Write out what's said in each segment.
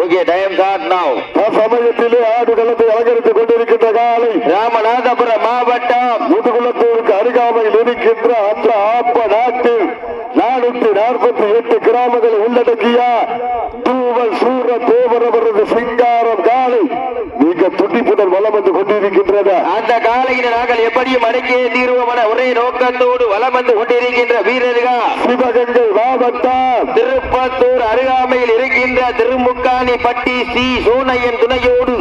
Okay time start now சமயத்திலே ஆடு களத்தை அலங்கரித்துக் கொண்டிருக்கின்ற காலை ராமநாதபுரம் மாவட்டம் முதுகுளத்தூருக்கு அருகாமையில் இருக்கின்ற அந்த ஆப்ப நாட்டில் நானூத்தி நாற்பத்தி எட்டு கிராமங்களை உள்ளடக்கிய தூவல் சூர தேவரவரது சிங்காரம் மிக துடிப்புடன் வலம் வந்து கொண்டிருக்கின்றன அந்த காலையில் நாங்கள் எப்படியும் அடக்கியே தீர்வோம் என ஒரே நோக்கத்தோடு வலம் வந்து கொண்டிருக்கின்ற வீரர்கள். சிவகங்கை மாவட்டம். திருப்பத்தூர் அருகாமையில் இருக்கின்ற திருமுக்காணி பட்டி சி சோனையன் துணையோடு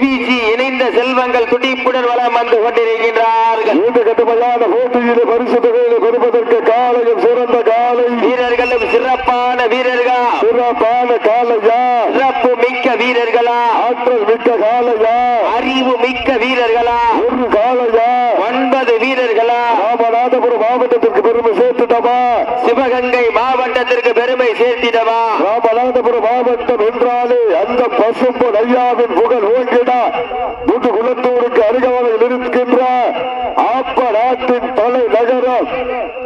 எஸ்பிஜி இணைந்த செல்வங்கள் துடிப்புடன் வலம் வந்து கொண்டிருக்கின்றார்கள். இந்த கடுமையான போட்டியிலே பரிசு தொகையிலே பெறுவதற்கு காலையில் சிறந்த காலை. வீரர்களும் சிறப்பான வீரர்கள்? சிறப்பான காலையா? சிறப்பு மிக்க வீரர்களா? ஆற்றல் மிக்க காலையா? அறிவு மிக்க வீரர்களா? ஒரு காலையா? ஒன்பது வீரர்களா? ராமநாதபுரம் மாவட்டத்திற்கு பெருமை சேர்த்துட்டமா சிவகங்கை மாவட்டத்திற்கு பெருமை சேர்த்திடவா? ராமநாதபுரம் மாவட்டம் என்றாலே அந்த பசும்பொன் ஐயாவின் புகழ் ஓங்கிடா முது குலத்தூருக்கு அருகாமையில் இருக்கின்ற ஆப்ப நாட்டின் தலை நகரம்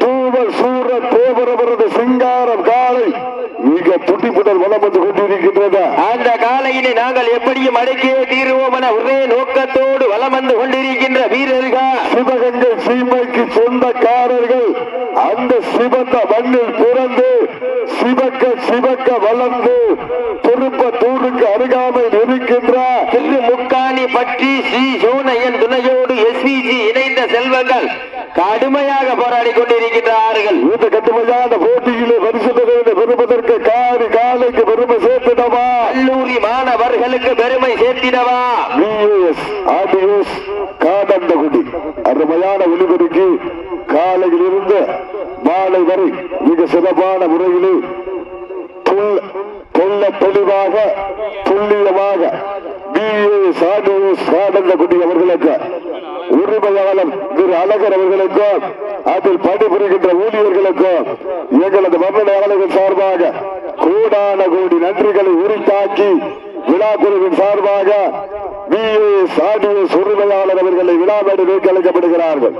தூவல் சூர தேவரவரது சிங்காரம் காலை துடிப்புடன் வலம் வந்து கொண்டிருக்கின்றன. அந்த காலையினை நாங்கள் எப்படியும் அடக்கியே தீருவோம் என ஒரே நோக்கத்தோடு வலம் வந்து கொண்டிருக்கின்ற வீரர்கள். சிவகங்கை சீமைக்கு சொந்தக்காரர்கள். அந்த சிவந்த மண்ணில் பிறந்து சிவக்க சிவக்க வளர்ந்து திருப்பத்தூருக்கு அருகாமையில் இருக்கின்ற திருமுக்காணி பற்றி ஸ்ரீ சோனையன் துணையோடு எஸ்பிஜி இணைந்த செல்வங்கள். கடுமையாக போராடி கொண்டிருக்கின்றார்கள். இந்த கட்டுமையான போட்டியிலே பரிசு பெறுவதற்கு காரி காலைக்கு பெருமை சேர்த்திடவா? கல்லூரி மாணவர்களுக்கு பெருமை சேர்த்திடவா? காடந்தகுடி அருமையான ஒளிபெருக்கி காலையில் இருந்து மாலை வரை மிக சிறப்பான முறையிலே தெள்ள தெளிவாக துல்லியமாக பிஎஸ் ஆர்டிஎஸ் காடந்தகுடி அவர்களுக்கு உரிமையாளர் திரு அழகர் அவர்களுக்கும் அதில் பணிபுரிகின்ற ஊழியர்களுக்கும் எங்களது மன்னடையாளர்கள் சார்பாக கூடான கோடி நன்றிகளை உரித்தாக்கி விழா குழுவின் சார்பாக விஎஸ் ஆடியோஸ் உரிமையாளர் அவர்களை விழா மேடை நோக்கி அழைக்கப்படுகிறார்கள்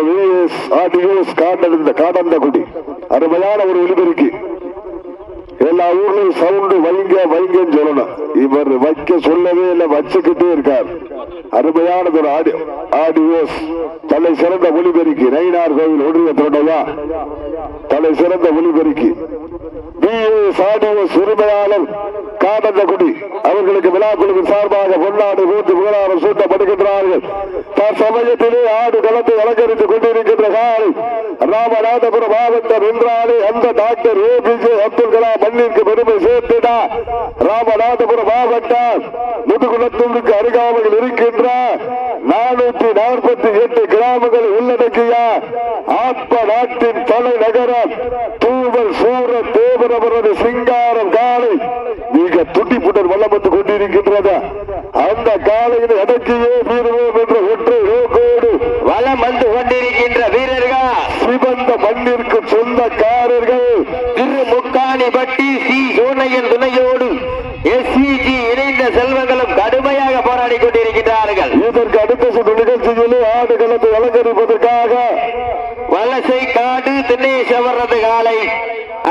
விஎஸ் ஆடியோஸ் காண்டந்த குடி. அருமையான ஒரு ஒளிபெருக்கி எல்லா ஊர்லயும் சவுண்டு வைங்க வைங்கன்னு சொல்லணும். இவர் வைக்க சொல்லவே இல்லை வச்சுக்கிட்டே இருக்கார். அருமையானது ஒரு ஆடி ஆடியோஸ். தலை சிறந்த ஒளிபெருக்கி. நயினார் கோவில் ஒன்றியத்தோடவா தலை சிறந்த ஒளிபெருக்கி. பிஎஸ் ஆடியோஸ் உரிமையாளர் அவர்களுக்கு விழா சார்பாக பொன்னாடு மூன்று புகழாரம் சூட்டப்படுகின்றார்கள். தற்சமயத்திலே ஆடு களத்தை அலங்கரித்துக் கொண்டிருக்கின்ற காலை ராமநாதபுரம் மாவட்டம் என்றாலே அந்த டாக்டர் ஏபிஜே அப்துல் கலாம் மண்ணிற்கு பெருமை சேர்த்துடா. ராமநாதபுரம் மாவட்டம் முதுகுலத்தூருக்கு அருகாமையில் இருக்கின்ற நானூற்றி நாற்பத்தி எட்டு கிராமங்களை உள்ளடக்கிய ஆத்ம நாட்டின் தலைநகரம் தூவல் சூர தேவரவரது சிங்காரம் காலை மிக துடிப்புடன் வல்லம் வந்து கொண்டிருக்கின்றது. அந்த காலையில் அடக்கியே தீர்வோம் என்ற ஒற்றை நோக்கோடு வலம் வந்து கொண்டிருக்கின்ற வீரர்கள். சிவந்த மண்ணிற்கு சொந்தக்காரர்கள். திருமுக்காணி பட்டி சி. சோனையன் துணையோடு எஸ்பிஜி இணைந்த செல்வங்களும் கடுமையாக போராடி கொண்டிருக்கின்றார்கள் இதற்கு அடுத்த சுற்று நிகழ்ச்சியிலே ஆடு களத்தை அலங்கரிப்பதற்காக வலசை காடு திண்ணேஸ்வரது காலை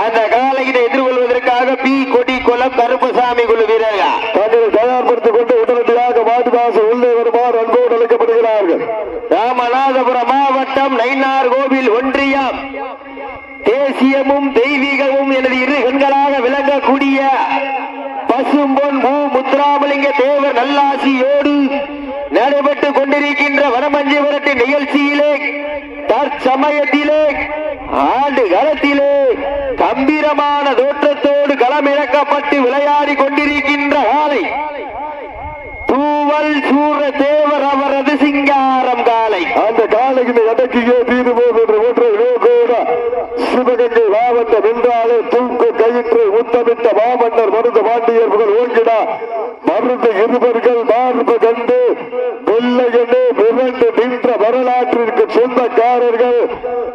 அந்த காலையினை எதிர்கொள்வதற்காக பி கொடி குளம் கருப்பசாமி குழு வீரர்கள் தங்களை தயார்படுத்திக் கொண்டு உடனடியாக மாட்டுவாச உள்ளே வருமாறு அன்போடு அழைக்கப்படுகிறார்கள் ராமநாதபுரம் மாவட்டம் நைனார் கோவில் ஒன்றியம். தேசியமும் தெய்வீகமும் எனது இரு கண்களாக விளங்கக்கூடிய பசும்பொன் பூ முத்துராமலிங்க தேவர் நல்லாசியோடு நடைபெற்றுக் கொண்டிருக்கின்ற வனமஞ்சிபுரத்தின் நிகழ்ச்சியிலே தற்சமயத்திலே ஆண்டு காலத்திலே கம்பீரமான தோற்றத்தோடு களமிறக்கப்பட்டு விளையாடி கொண்டிருக்கின்ற காலை தூவல் சூர தேவர் அவர் அந்த காலையில் அடக்கியே தீருவோம் போகின்ற ஒற்றை கூட சிவகங்கை மாவட்டம் என்றாலே தூக்கு கயிற்று உத்தமிட்ட மாமன்னர் மருந்த பாண்டியர் புகழ் ஓங்கிடா மருந்து இருவர்கள் மார்பு கண்டு வெள்ளையனே விரண்டு நின்ற வரலாற்றிற்கு சொந்தக்காரர்கள்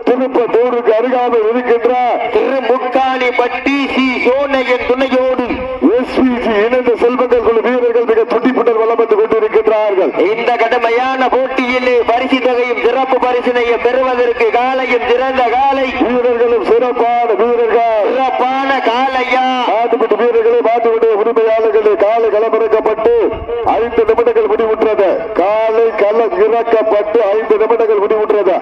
திருப்பத்தூருக்கு அருகாமல் இருக்கின்ற திருமுக்காணி பட்டி சி சோனையின் துணையோடு எஸ்பிஜி இணைந்த செல்வங்கள் குழு வீரர்கள் மிக துடிப்புடன் வளம் வந்து கொண்டிருக்கின்றார்கள் இந்த கடுமையான போட்டியிலே பரிசு தொகையும் சிறப்பு பரிசினையும் பெறுவதற்கு காலையும் சிறந்த காலை வீரர்களும் சிறப்பான வீரர்கள் காலையா மாட்டுப்பிடி வீரர்களே மாட்டுடைய உரிமையாளர்களே காலை களமிறக்கப்பட்டு ஐந்து நிமிடங்கள் முடிவுற்றது காலை களம் பத்து ஐந்து நிமிடங்கள் முடிவுற்றது.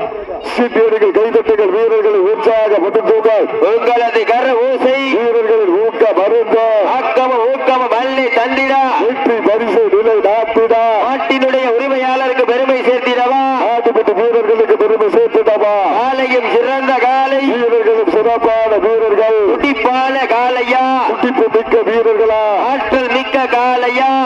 சீட்டியடிகள் கைதட்டுகள் வீரர்களை உற்சாகப்படுத்துங்கள். உங்களது கர ஊசை வீரர்களின் ஊக்க மருந்து ஆக்கம ஊக்கம வள்ளி தந்திடா வெற்றி பரிசு நிலை நாட்டிடா நாட்டினுடைய உரிமையாளருக்கு பெருமை சேர்த்திடவா மாட்டுப்பிடி வீரர்களுக்கு பெருமை சேர்த்துடவா காலையும் சிறந்த காலை வீரர்களும் சிறப்பான வீரர்கள் துடிப்பான காலையா துடிப்பு மிக்க வீரர்களா ஆற்றல் மிக்க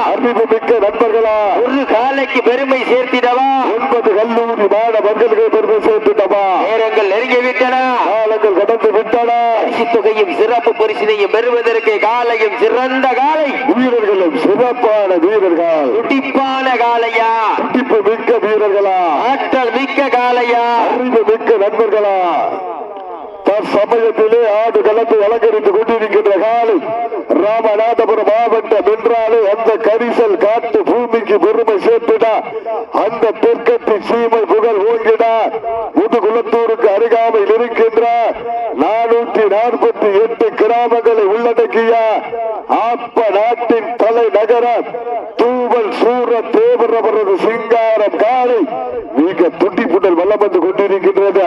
காலையா அறிவு மிக்க நண்பர்களா ஒரு காலைக்கு பெருமை சேர்த்திடவா? ஒன்பது கல்லூரி மாணவர்களுக்கு பெருமை சேர்த்துட்டவா நேரங்கள் நெருங்கி விட்டன காலங்கள் கடந்து விட்டன. தொகையும் சிறப்பு பரிசினையும் பெறுவதற்கு காலையும் சிறந்த காலை. வீரர்களும் சிறப்பான வீரர்கள். துடிப்பான காலையா? துடிப்பு மிக்க வீரர்களா? ஆற்றல் மிக்க காலையா? அறிவு மிக்க நண்பர்களா? தற்சமயத்திலே ஆடு களத்தை அலங்கரித்துக் கொண்டிருக்கின்ற காலை ராமநாதபுரம் மாவட்டம் என்றாலே அந்த கரிசல் காட்டு பூமிக்கு பெருமை சேர்த்துடா அந்த தெற்கத்தி சீமை புகழ் ஓங்கிடா முதுகுளத்தூருக்கு அருகாமையில் இருக்கின்ற நானூற்றி நாற்பத்தி எட்டு கிராமங்களை உள்ளடக்கிய ஆப்ப நாட்டின் தலைநகரம் தூவல் சூர தேவர் அவரது சிங்காரம் காலை மிக துட்டி புட்டல் வல்லம் வந்து கொண்டிருக்கின்றது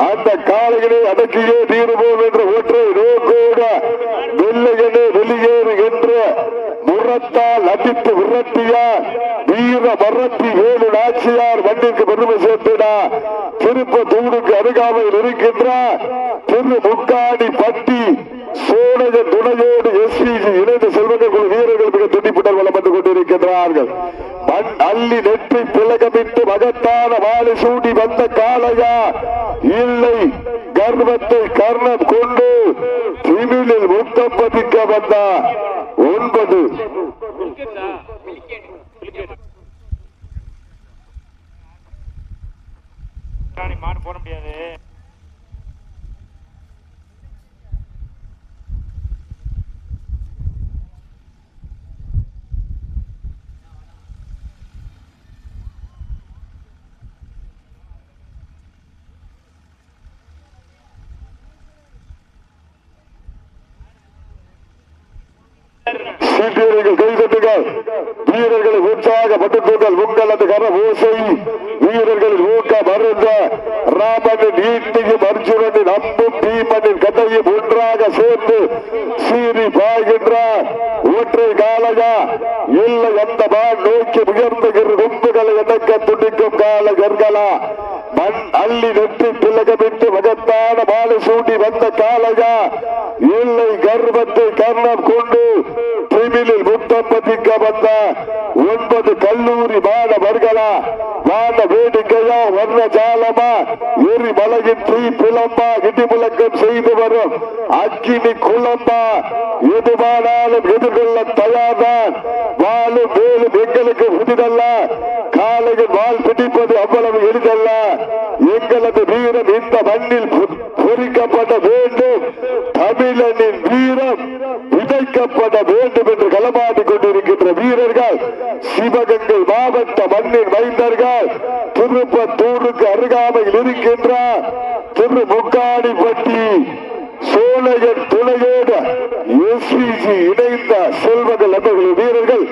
அந்த காலைகளை அடக்கியே தீருவோம் என்று ஒற்றை நோக்கோட வெள்ளையனே வெளியேறு என்று முரத்தால் அடித்து விரட்டிய வீர மரத்தி வேலு நாச்சியார் மண்ணிற்கு பெருமை சேர்த்தினா திருப்ப தூணுக்கு அருகாமையில் இருக்கின்ற திரு முக்காடி பட்டி சோழக துணையோடு எஸ்பிஜி இணைந்த செல்வங்கள் குழு வீரர்கள் மிக துடிப்புடன் வளம் வந்து கொண்டிருக்கின்றார்கள் மண் அள்ளி நெற்றி திலகமிட்டு மகத்தான வாழை சூடி வந்த காளையா இல்லை கர்வத்தை கர்ணம் கொண்டு திமிழில் முத்தம் பதிக்க வந்த ஒன்பது ராணி மாடு போட முடியாது வீரர்கள் கைதட்டுகள் வீரர்களை உற்சாக பட்டுக்கொண்டல் உங்கள் அந்த கர ஓசை. வீரர்களின் ஊக்க மருந்த ராமனின் ஈட்டியும் அர்ஜுனனின் அம்பும் பீமனின் கதையும் ஒன்றாக சேர்ந்து சீரி பாய்கின்ற ஒற்றை காலையா இல்லை அந்த மான் நோக்கி உயர்ந்துகிற கொம்புகளை இணைக்க துடிக்கும் காலகர்களா மண் அள்ளி நெற்றி திலகமிட்டு மகத்தான மாலை சூடி வந்த காலையா இல்லை கர்வத்தை கர்ணம் கொண்டு திமிழில் முத்தம் பதிக்க வந்த ஒன்பது கல்லூரி மாணவர்களா வான வேடிக்கையா ஜாலமா எரி மலகின் தீ புலம்பா இடி முழக்கம் செய்து வரும். அக்கினி குழம்பா எதுவானாலும் எதிர்கொள்ள தயார்தான். வாழும் வேலும் எங்களுக்கு புதிதல்ல காலையில் வால் பிடிப்பது அவ்வளவு எளிதல்ல. எங்களது வீரம் இந்த மண்ணில் பொ- பொறிக்கப்பட வேண்டும். தமிழனின் வீரம் விதைக்கப்பட வேண்டும் என்று களமாடி கொண்டிருக்கின்ற வீரர்கள் சிவகங்கை மாவட்ட மண்ணின் மைந்தர்கள் திருப்பத்தூருக்கு அருகாமையில் இருக்கின்ற திரு முக்காடிப்பட்டி சோழகன் துணையோடு எஸ்பிஜி இணைந்த செல்வங்கள் நண்பர்கள் வீரர்கள்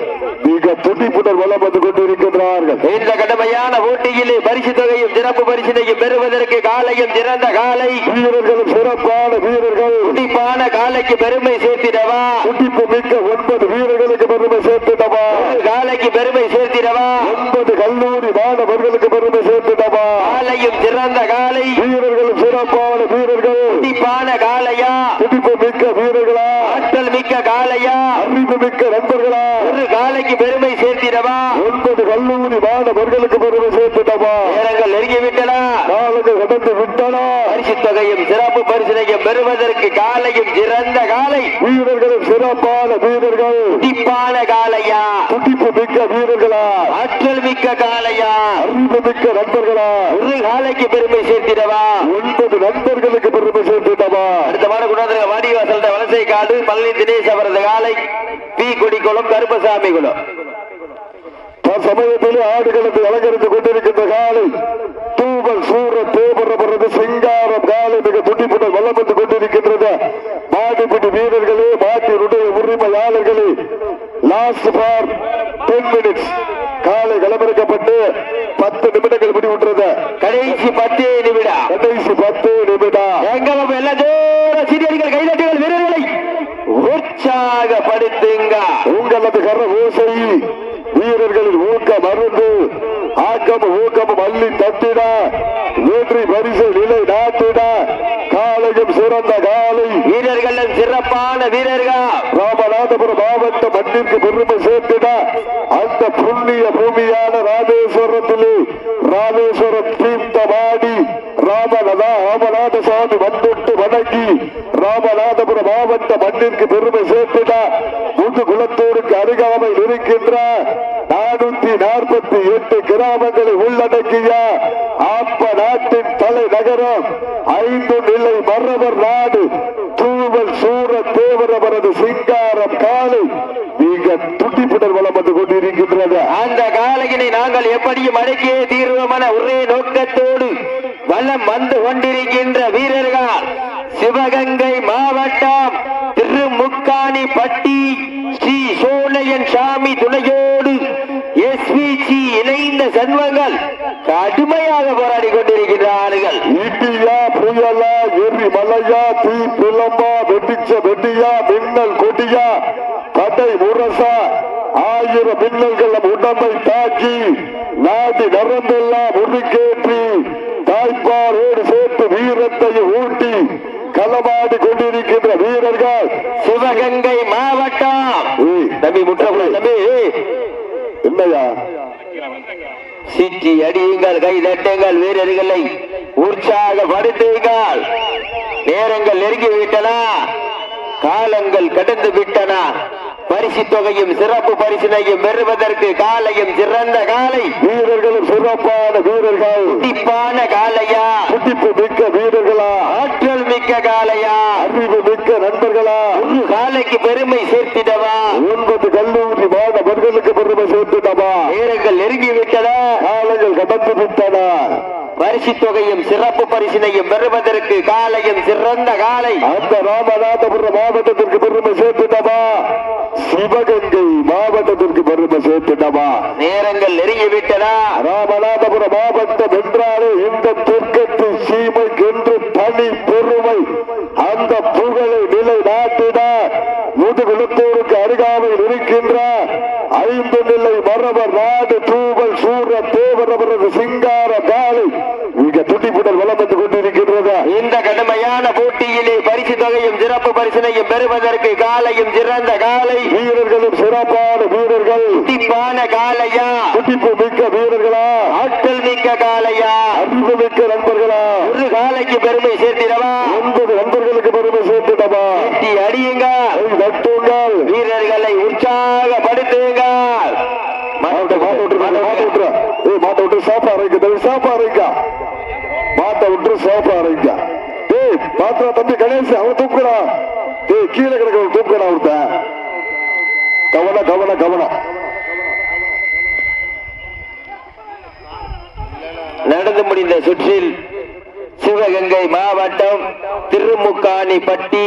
மிக துடிப்புடன் வளம் வந்து கொண்டிருக்கின்றார்கள். இந்த கடுமையான போட்டியிலே பரிசு தொகையும் சிறப்பு பரிசினையும் பெறுவதற்கு காலையும் சிறந்த காலை. வீரர்களும் சிறப்பான வீரர்கள். துடிப்பான காலைக்கு பெருமை சேர்த்திடவா துடிப்பு மிக்க ஒன்பது வீரர்களுக்கு பெருமை சேர்த்துட்டவா ஒரு காலைக்கு பெருமை சேர்த்திடவா ஒன்பது கல்லூரி மாணவர்களுக்கு பெருமை சேர்த்துட்டவா காலையும் சிறந்த காலை வீரர்களும் சிறப்பான வீரர்கள் துடிப்பான காலையா துடிப்பு மிக்க வீரர்களா ஆற்றல் மிக்க காலையா அறிவு மிக்க நண்பர்களா ஒரு காலைக்கு பெருமை சேர்த்திடவா ஒன்பது கல்லூரி மாணவர்களுக்கு பெருமை சேர்த்துட்டவா நேரங்கள் நெருங்கிவிட்டன காலங்கள் கடந்து விட்டனா பரிசு தொகையும் சிறப்பு பரிசினையும் பெறுவதற்கு காலையும் சிறந்த காலை. வீரர்களும் சிறப்பான வீரர்கள். துடிப்பான காலையா? துடிப்பு மிக்க வீரர்களா? ஆற்றல் மிக்க காலையா? அறிவு மிக்க நண்பர்களா? ஒரு காலைக்கு பெருமை சேர்த்திடவா? ஒன்பது நண்பர்களுக்கு பெருமை சேர்த்துட்டவா அடுத்த வார குணாந்திர வாடிவாசல் வலசை காடு பழனி தினேஷ் அவரது காலை பி கொடிக்குளம் கருப்பசாமி குளம் சமயத்திலே ஆடுகளத்தை அலங்கரித்துக் கொண்டிருக்கின்ற காலை தேவரப்படுறது சிங்கார காலை மிக துண்டிப்புடன் வல்லப்பட்டு கொண்டிருக்கின்றது. மாட்டுப்பிடி வீரர்களே மாட்டினுடைய உரிமையாளர்களே லாஸ்ட் ஃபார் டென் மினிட்ஸ் காலை களமிறக்கப்பட்டு பத்து நிமிடங்கள் முடிவுற்றது. கடைசி பத்தே நிமிடம். கடைசி பத்து நிமிடம். எங்களும் எல்லா தூர சீரியர்கள் கைதட்டுகள் வீரர்களை உற்சாகப்படுத்துங்க உங்களது கர ஓசை வீரர்களின் ஊக்கம் மருந்து ஆக்கம் ஊக்கம் மல்லி தட்டிட ராமநாதபுரம் மாவட்ட மண்ணிற்கு பெருமை சேர்த்திட முதுகுளத்தூருக்கு அருகாமையில் இருக்கின்ற நானூத்தி நாற்பத்தி எட்டு கிராமங்களை உள்ளடக்கிய ஆப்ப நாட்டின் தலைநகரம். ஐந்து நிலை மறவர் நாடு. தூவல் சூர தேவர் அவரது சிங்காரம் காலை. மிக துடிப்புடன் வளம் வந்து கொண்டிருக்கின்றது. அந்த காலையினை நாங்கள் எப்படியும் அடக்கியே தீர்வோம் என ஒரே நோக்கத்தோடு வளம் வந்து கொண்டிருக்கிறோம் வீரர்கள் சிவகங்கை மாவட்டம் திருமுக்காணி பட்டி ஸ்ரீ சோழையன் சாமி துணையோடு எஸ்பிசி இணைந்த சண்வங்கள் கடுமையாக போராடி கொண்டிருக்கிறார்கள் இடியா புயலா எரி மலையா தீ பிளம்பா வெடிச்ச வெடியா மின்னல் கொடியா கடை முரசா ஆயிரம் மின்னல்கள் உடம்பை தாக்கி நாடி நரம்பெல்லாம் முறுக்கேற்றி தாய்ப்பாரோடு சேர்த்து வீரத்தை ஊட்டி களமாடி கொண்டிருக்கின்ற வீரர்கள். சிவகங்கை மாவட்டம். தம்பி முற்ற தம்பி என்னையா? சிட்டி அடியுங்கள் கை தட்டுங்கள் வீரர்களை உற்சாகப்படுத்துங்கள் நேரங்கள் நெருங்கி விட்டன காலங்கள் கடந்து விட்டன பரிசு தொகையும் சிறப்பு பரிசினையும் பெறுவதற்கு காலையும் சிறந்த காலை. வீரர்களும் சிறப்பான வீரர்கள். துடிப்பான காலையா? துடிப்பு மிக்க வீரர்களா? ஆற்றல் மிக்க காலையா? அறிவு மிக்க நண்பர்களா? ஒரு காலைக்கு பெருமை சேர்த்திடவா? ஒன்பது கல்லூரி மாணவர்களுக்கு பெருமை சேர்த்துட்டமா நேரங்கள் நெருங்கி விட்டன காலங்கள் கடந்து விட்டன பரிசு தொகையும் சிறப்பு பரிசினையும் பெறுவதற்கு காலையும் சிறந்த காலை. அந்த ராமநாதபுரம் மாவட்டத்திற்கு பெருமை சேர்த்துட்டமா சிவகங்கை மாவட்டத்திற்கு பெருமை சேர்த்துட்டமா நேரங்கள் நெருங்கி விட்டன ராமநாதபுரம் மாவட்டம் என்றாலே இந்த தெற்கத்து சீமைக்கென்று தனி பெருமை அந்த புகழை நிலை நாட்டிட முதுகுளத்தூருக்கு அருகாமையில் இருக்கின்ற ஐந்து நிலை மரபர் நாடு தூவல் சூர தேவர் அவரது சிங்கார காலை மிக துடிப்புடன் வளம் வந்து கொண்டிருக்கின்றது? இந்த கடுமையான போட்டியிலே பரிசு தொகையும் சிறப்பு பரிசினையும் பெறுவதற்கு காலையும் சிறந்த காலை. வீரர்களும் சிறப்பான வீரர்கள். துடிப்பான காலையா? துடிப்பு மிக்க வீரர்களா? ஆற்றல் மிக்க காலையா? அறிவு மிக்க நண்பர்களா? ஒரு காலைக்கு பெருமை சேர்த்திடவா? ஒன்பது நண்பர்களுக்கு பெருமை சேர்த்துட்டமா வெற்றி அடியுங்க வீரர்களை உற்சாகப்படுத்துங்க நடந்து முடிந்த சுற்றில் சிவகங்கை மாவட்டம் திருமுக்காணி பட்டி